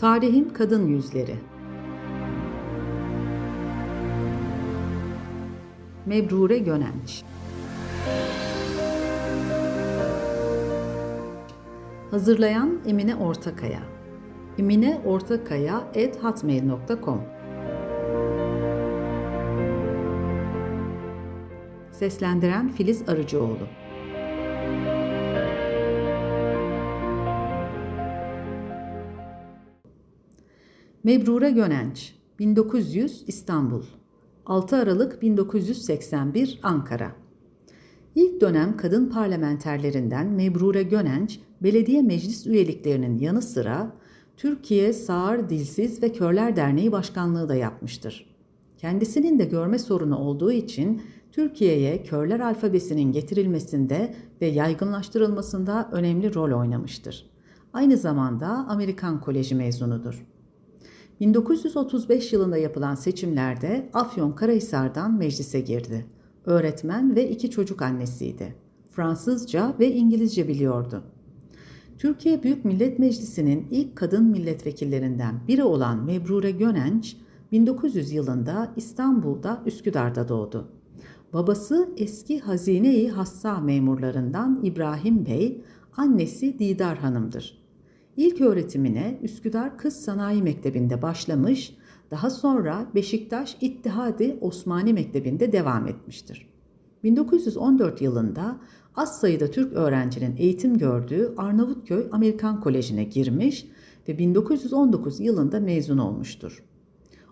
Tarihin Kadın Yüzleri. Mebrure Gönenç. Hazırlayan Emine Ortakaya. Emineortakaya.hotmail.com Seslendiren Filiz Arıcıoğlu Mebrure Gönenç 1900 İstanbul 6 Aralık 1981 Ankara İlk dönem kadın parlamenterlerinden Mebrure Gönenç, belediye meclis üyeliklerinin yanı sıra Türkiye Sağır Dilsiz ve Körler Derneği Başkanlığı da yapmıştır. Kendisinin de görme sorunu olduğu için Türkiye'ye körler alfabesinin getirilmesinde ve yaygınlaştırılmasında önemli rol oynamıştır. Aynı zamanda Amerikan Koleji mezunudur. 1935 yılında yapılan seçimlerde Afyonkarahisar'dan meclise girdi. Öğretmen ve iki çocuk annesiydi. Fransızca ve İngilizce biliyordu. Türkiye Büyük Millet Meclisi'nin ilk kadın milletvekillerinden biri olan Mebrure Gönenç, 1900 yılında İstanbul'da Üsküdar'da doğdu. Babası eski Hazine-i Hassa memurlarından İbrahim Bey, annesi Didar Hanım'dır. İlk öğretimine Üsküdar Kız Sanayi Mektebi'nde başlamış, daha sonra Beşiktaş İttihadi Osmani Mektebi'nde devam etmiştir. 1914 yılında az sayıda Türk öğrencinin eğitim gördüğü Arnavutköy Amerikan Koleji'ne girmiş ve 1919 yılında mezun olmuştur.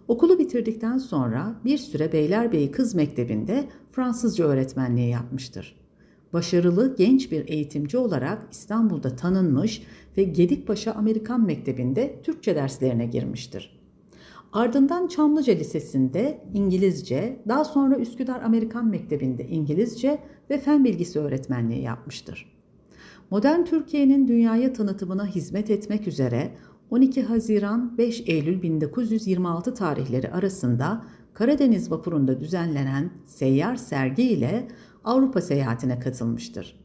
Okulu bitirdikten sonra bir süre Beylerbeyi Kız Mektebi'nde Fransızca öğretmenliği yapmıştır. Başarılı genç bir eğitimci olarak İstanbul'da tanınmış ve Gedikpaşa Amerikan Mektebi'nde Türkçe derslerine girmiştir. Ardından Çamlıca Lisesi'nde İngilizce, daha sonra Üsküdar Amerikan Mektebi'nde İngilizce ve fen bilgisi öğretmenliği yapmıştır. Modern Türkiye'nin dünyaya tanıtımına hizmet etmek üzere 12 Haziran 5 Eylül 1926 tarihleri arasında Karadeniz vapurunda düzenlenen seyyar sergi ile Avrupa seyahatine katılmıştır.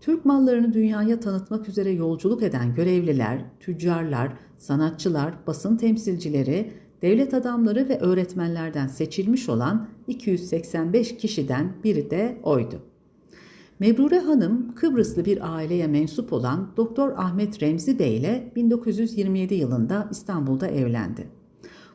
Türk mallarını dünyaya tanıtmak üzere yolculuk eden görevliler, tüccarlar, sanatçılar, basın temsilcileri, devlet adamları ve öğretmenlerden seçilmiş olan 285 kişiden biri de oydu. Mebrure Hanım Kıbrıslı bir aileye mensup olan Doktor Ahmet Remzi Bey ile 1927 yılında İstanbul'da evlendi.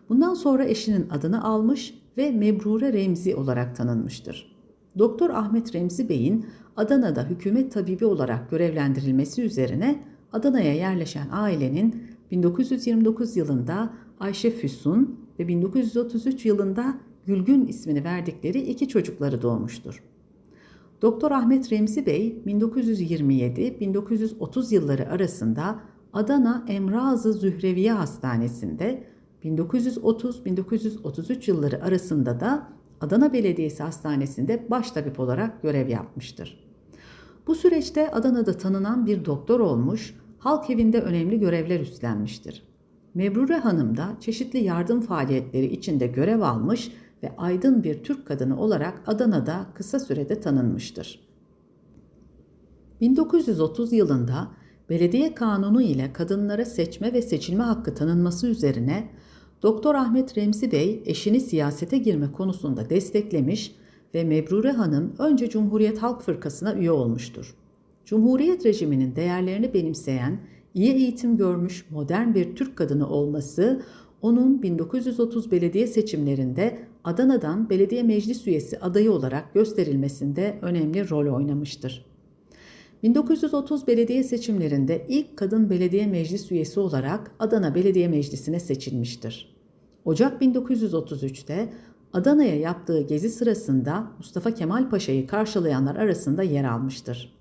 Bundan sonra eşinin adını almış ve Mebrure Remzi olarak tanınmıştır. Doktor Ahmet Remzi Bey'in Adana'da hükümet tabibi olarak görevlendirilmesi üzerine Adana'ya yerleşen ailenin 1929 yılında Ayşe Füsun ve 1933 yılında Gülgün ismini verdikleri iki çocukları doğmuştur. Doktor Ahmet Remzi Bey 1927-1930 yılları arasında Adana Emrazı Zühreviye Hastanesi'nde 1930-1933 yılları arasında da Adana Belediyesi Hastanesi'nde baştabip olarak görev yapmıştır. Bu süreçte Adana'da tanınan bir doktor olmuş, halk evinde önemli görevler üstlenmiştir. Mebrure Hanım da çeşitli yardım faaliyetleri içinde görev almış ve aydın bir Türk kadını olarak Adana'da kısa sürede tanınmıştır. 1930 yılında belediye kanunu ile kadınlara seçme ve seçilme hakkı tanınması üzerine Doktor Ahmet Remzi Bey eşini siyasete girme konusunda desteklemiş ve Mebrure Hanım önce Cumhuriyet Halk Fırkası'na üye olmuştur. Cumhuriyet rejiminin değerlerini benimseyen, iyi eğitim görmüş modern bir Türk kadını olması onun 1930 belediye seçimlerinde Adana'dan belediye meclis üyesi adayı olarak gösterilmesinde önemli rol oynamıştır. 1930 belediye seçimlerinde ilk kadın belediye meclis üyesi olarak Adana Belediye Meclisi'ne seçilmiştir. Ocak 1933'te Adana'ya yaptığı gezi sırasında Mustafa Kemal Paşa'yı karşılayanlar arasında yer almıştır.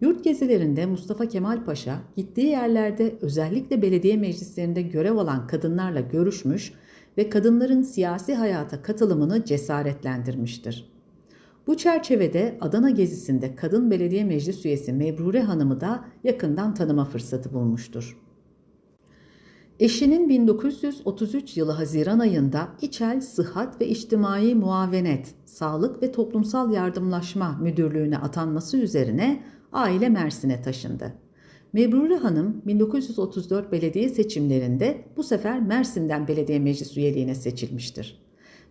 Yurt gezilerinde Mustafa Kemal Paşa gittiği yerlerde özellikle belediye meclislerinde görev alan kadınlarla görüşmüş ve kadınların siyasi hayata katılımını cesaretlendirmiştir. Bu çerçevede Adana gezisinde kadın belediye meclis üyesi Mebrure Hanım'ı da yakından tanıma fırsatı bulmuştur. Eşinin 1933 yılı Haziran ayında İçel Sıhhat ve İçtimai Muavenet, Sağlık ve Toplumsal Yardımlaşma Müdürlüğü'ne atanması üzerine aile Mersin'e taşındı. Mebrure Hanım 1934 belediye seçimlerinde bu sefer Mersin'den belediye meclis üyeliğine seçilmiştir.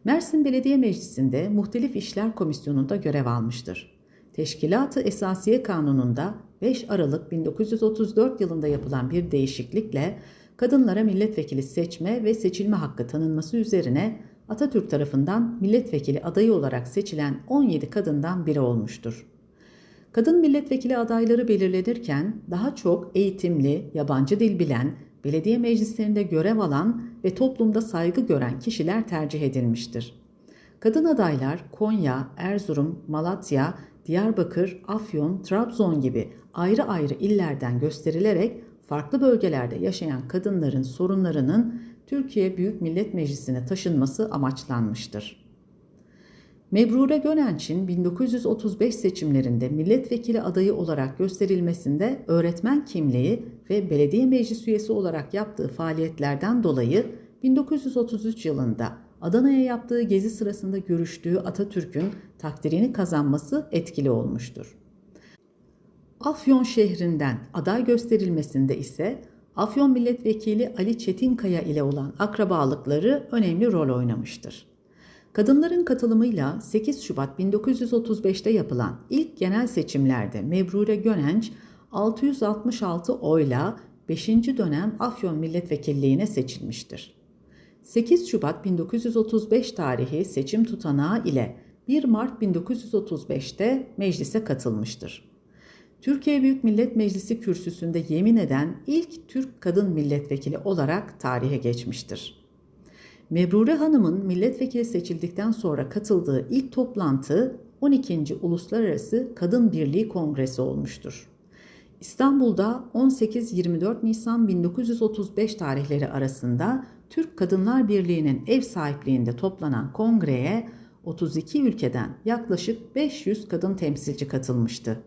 Mersin Belediye Meclisi'nde Muhtelif İşler Komisyonu'nda görev almıştır. Teşkilat-ı Esasiye Kanunu'nda 5 Aralık 1934 yılında yapılan bir değişiklikle kadınlara milletvekili seçme ve seçilme hakkı tanınması üzerine Atatürk tarafından milletvekili adayı olarak seçilen 17 kadından biri olmuştur. Kadın milletvekili adayları belirlenirken daha çok eğitimli, yabancı dil bilen, belediye meclislerinde görev alan ve toplumda saygı gören kişiler tercih edilmiştir. Kadın adaylar Konya, Erzurum, Malatya, Diyarbakır, Afyon, Trabzon gibi ayrı ayrı illerden gösterilerek farklı bölgelerde yaşayan kadınların sorunlarının Türkiye Büyük Millet Meclisi'ne taşınması amaçlanmıştır. Mebrure Gönenç'in 1935 seçimlerinde milletvekili adayı olarak gösterilmesinde öğretmen kimliği ve belediye meclis üyesi olarak yaptığı faaliyetlerden dolayı 1933 yılında Adana'ya yaptığı gezi sırasında görüştüğü Atatürk'ün takdirini kazanması etkili olmuştur. Afyon şehrinden aday gösterilmesinde ise Afyon Milletvekili Ali Çetinkaya ile olan akrabalıkları önemli rol oynamıştır. Kadınların katılımıyla 8 Şubat 1935'te yapılan ilk genel seçimlerde Mebrure Gönenç 666 oyla 5. dönem Afyon Milletvekilliğine seçilmiştir. 8 Şubat 1935 tarihi seçim tutanağı ile 1 Mart 1935'te meclise katılmıştır. Türkiye Büyük Millet Meclisi kürsüsünde yemin eden ilk Türk kadın milletvekili olarak tarihe geçmiştir. Mebrure Hanım'ın milletvekili seçildikten sonra katıldığı ilk toplantı 12. Uluslararası Kadın Birliği Kongresi olmuştur. İstanbul'da 18-24 Nisan 1935 tarihleri arasında Türk Kadınlar Birliği'nin ev sahipliğinde toplanan kongreye 32 ülkeden yaklaşık 500 kadın temsilci katılmıştı.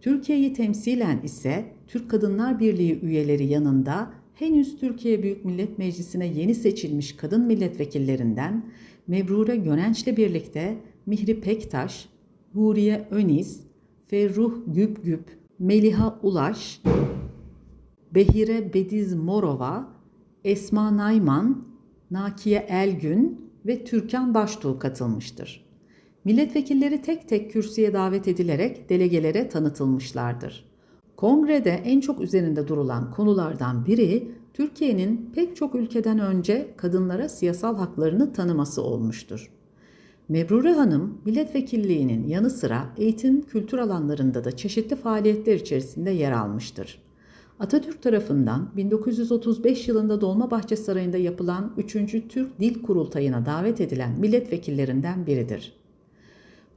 Türkiye'yi temsilen ise Türk Kadınlar Birliği üyeleri yanında henüz Türkiye Büyük Millet Meclisi'ne yeni seçilmiş kadın milletvekillerinden Mebrure Gönenç'le birlikte Mihri Pektaş, Huriye Öniz, Ferruh Gübgüb, Meliha Ulaş, Behire Bediz Morova, Esma Nayman, Nakiye Elgün ve Türkan Baştuğ katılmıştır. Milletvekilleri tek tek kürsüye davet edilerek delegelere tanıtılmışlardır. Kongrede en çok üzerinde durulan konulardan biri Türkiye'nin pek çok ülkeden önce kadınlara siyasal haklarını tanıması olmuştur. Mebrure Hanım milletvekilliğinin yanı sıra eğitim, kültür alanlarında da çeşitli faaliyetler içerisinde yer almıştır. Atatürk tarafından 1935 yılında Dolmabahçe Sarayı'nda yapılan 3. Türk Dil Kurultayı'na davet edilen milletvekillerinden biridir.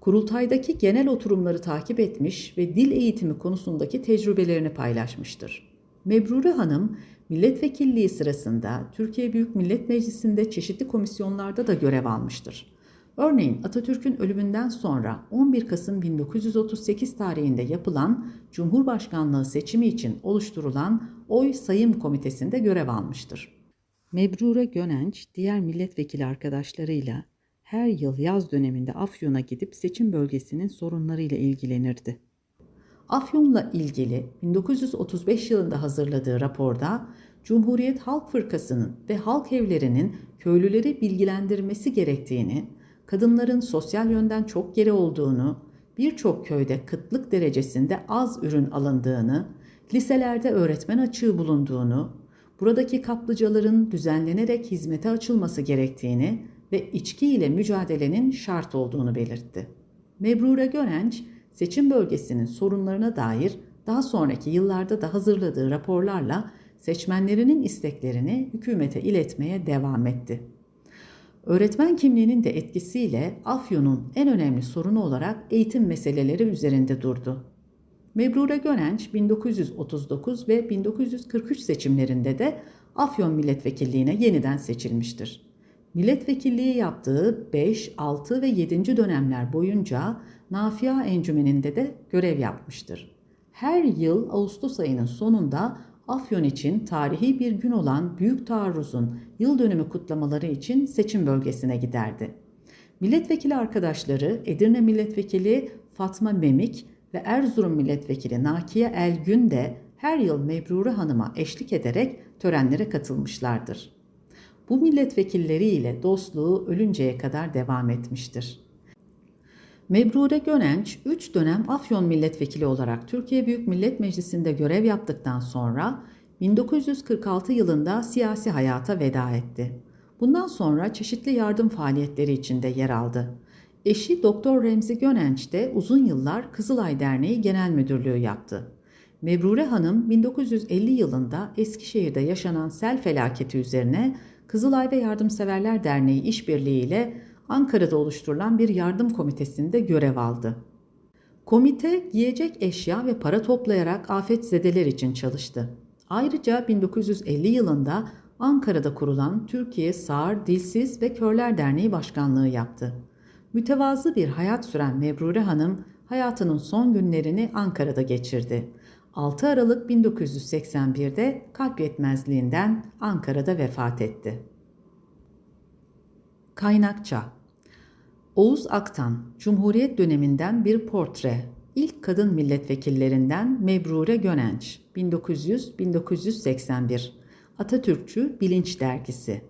Kurultaydaki genel oturumları takip etmiş ve dil eğitimi konusundaki tecrübelerini paylaşmıştır. Mebrure Hanım, milletvekilliği sırasında Türkiye Büyük Millet Meclisi'nde çeşitli komisyonlarda da görev almıştır. Örneğin Atatürk'ün ölümünden sonra 11 Kasım 1938 tarihinde yapılan Cumhurbaşkanlığı seçimi için oluşturulan Oy Sayım Komitesi'nde görev almıştır. Mebrure Gönenç diğer milletvekili arkadaşlarıyla her yıl yaz döneminde Afyon'a gidip seçim bölgesinin sorunlarıyla ilgilenirdi. Afyon'la ilgili 1935 yılında hazırladığı raporda Cumhuriyet Halk Fırkası'nın ve halk evlerinin köylüleri bilgilendirmesi gerektiğini, kadınların sosyal yönden çok geri olduğunu, birçok köyde kıtlık derecesinde az ürün alındığını, liselerde öğretmen açığı bulunduğunu, buradaki kaplıcaların düzenlenerek hizmete açılması gerektiğini ve içki ile mücadelenin şart olduğunu belirtti. Mebrure Görenç, seçim bölgesinin sorunlarına dair daha sonraki yıllarda da hazırladığı raporlarla seçmenlerinin isteklerini hükümete iletmeye devam etti. Öğretmen kimliğinin de etkisiyle Afyon'un en önemli sorunu olarak eğitim meseleleri üzerinde durdu. Mebrure Gönenç 1939 ve 1943 seçimlerinde de Afyon milletvekilliğine yeniden seçilmiştir. Milletvekilliği yaptığı 5, 6 ve 7. dönemler boyunca Nafia Encümeni'nde de görev yapmıştır. Her yıl Ağustos ayının sonunda Afyon için tarihi bir gün olan Büyük Taarruz'un yıl dönümü kutlamaları için seçim bölgesine giderdi. Milletvekili arkadaşları Edirne Milletvekili Fatma Memik ve Erzurum Milletvekili Nakiye Elgün de her yıl Mebrure Hanım'a eşlik ederek törenlere katılmışlardır. Bu milletvekilleriyle dostluğu ölünceye kadar devam etmiştir. Mebrure Gönenç 3 dönem Afyon milletvekili olarak Türkiye Büyük Millet Meclisi'nde görev yaptıktan sonra 1946 yılında siyasi hayata veda etti. Bundan sonra çeşitli yardım faaliyetleri içinde yer aldı. Eşi Doktor Remzi Gönenç de uzun yıllar Kızılay Derneği Genel Müdürlüğü yaptı. Mebrure Hanım 1950 yılında Eskişehir'de yaşanan sel felaketi üzerine Kızılay ve Yardımseverler Derneği işbirliğiyle Ankara'da oluşturulan bir yardım komitesinde görev aldı. Komite giyecek eşya ve para toplayarak afetzedeler için çalıştı. Ayrıca 1950 yılında Ankara'da kurulan Türkiye Sağır, Dilsiz ve Körler Derneği başkanlığı yaptı. Mütevazı bir hayat süren Mebrure Hanım hayatının son günlerini Ankara'da geçirdi. 6 Aralık 1981'de kalp yetmezliğinden Ankara'da vefat etti. Kaynakça Oğuz Aktan, Cumhuriyet döneminden bir portre. İlk kadın milletvekillerinden Mebrure Gönenç, 1900-1981. Atatürkçü Bilinç Dergisi.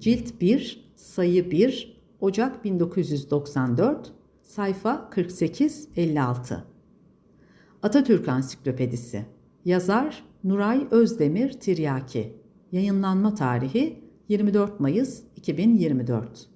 Cilt 1, sayı 1, Ocak 1994, sayfa 48-56. Atatürk Ansiklopedisi. Yazar Nuray Özdemir Tiryaki. Yayınlanma tarihi 24 Mayıs 2024.